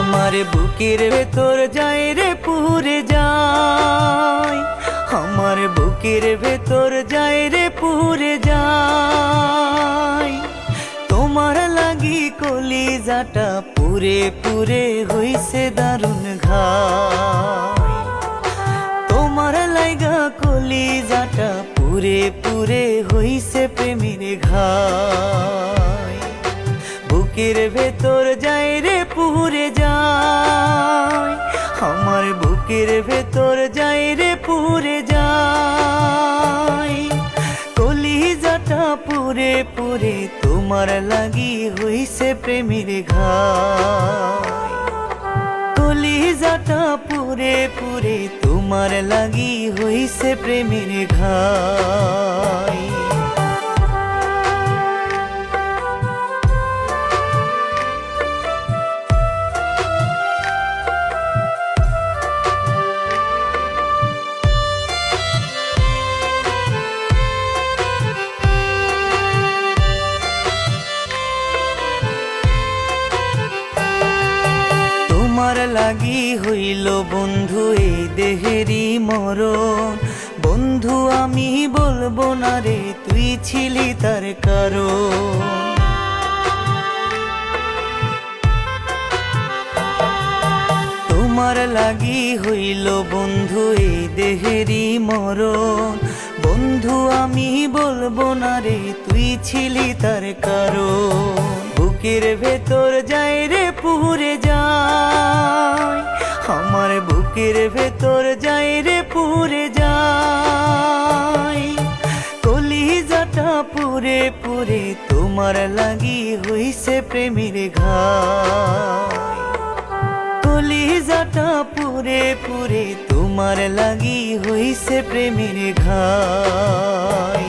আমার বুকের ভেতর যায় রে পুরে যায়। আমার বুকের ভেতর যায় রে পুরে যায়। তোমার লাগি কলিজাটা পুরে পুরে হইছে দারুণ ঘা তোমার লাইগা কলিজাটা পুরে পুরে হইছে প্রেমের ঘা বুকের ভেতর যায় রে পুরে বুকের ভেতর যাই রে, পুরে যায় কলিজাটা পুরে পুরে তোমার লাগি হইছে প্রেমের ঘাই। কলিজাটা পুরে পুরে তোমার লাগি হইছে প্রেমের ঘাই। লাগি হইল বন্ধু এই দেহেরই মরণ। বন্ধু, আমি বলব না রে, তুই ছিলি তার কারণ। তোমার লাগি হইল বন্ধু এই দেহেরই মরণ। বন্ধু, আমি বলব না রে, তুই ছিলি তার কারণ। বুকের ভেতর যায় বুকের ভেতর যায় রে, পুরে যায় কলিজাটা পুরে পুরে তোমার লাগি হইছে প্রেমের ঘাই। কলিজাটা পুরে পুরে তোমার লাগি হইছে প্রেমের ঘাই।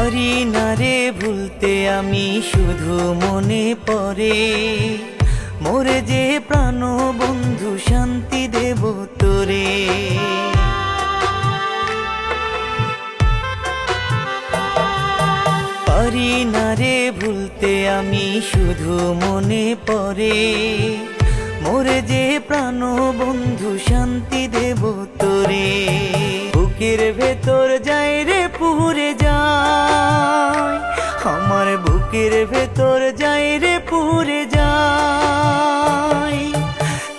পারি না রে ভুলতে আমি শুধু মনে পড়ে। মোরে যে প্রাণ বন্ধু শান্তি দেব তোরে। পারি না রে ভুলতে আমি শুধু মনে পড়ে। মোরে যে প্রাণ বন্ধু শান্তি দেব তোরে। বুকের ভেতর বুকের ভেতর যায় রে, পুরে যায়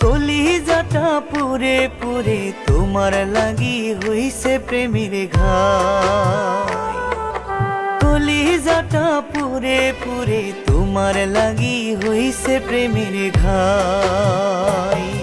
কলিজাটা পুরে পুরে তোমার লাগি হইছে প্রেমের ঘাই। কলিজাটা পুরে পুরে তোমার লাগি হইছে প্রেমের ঘাই।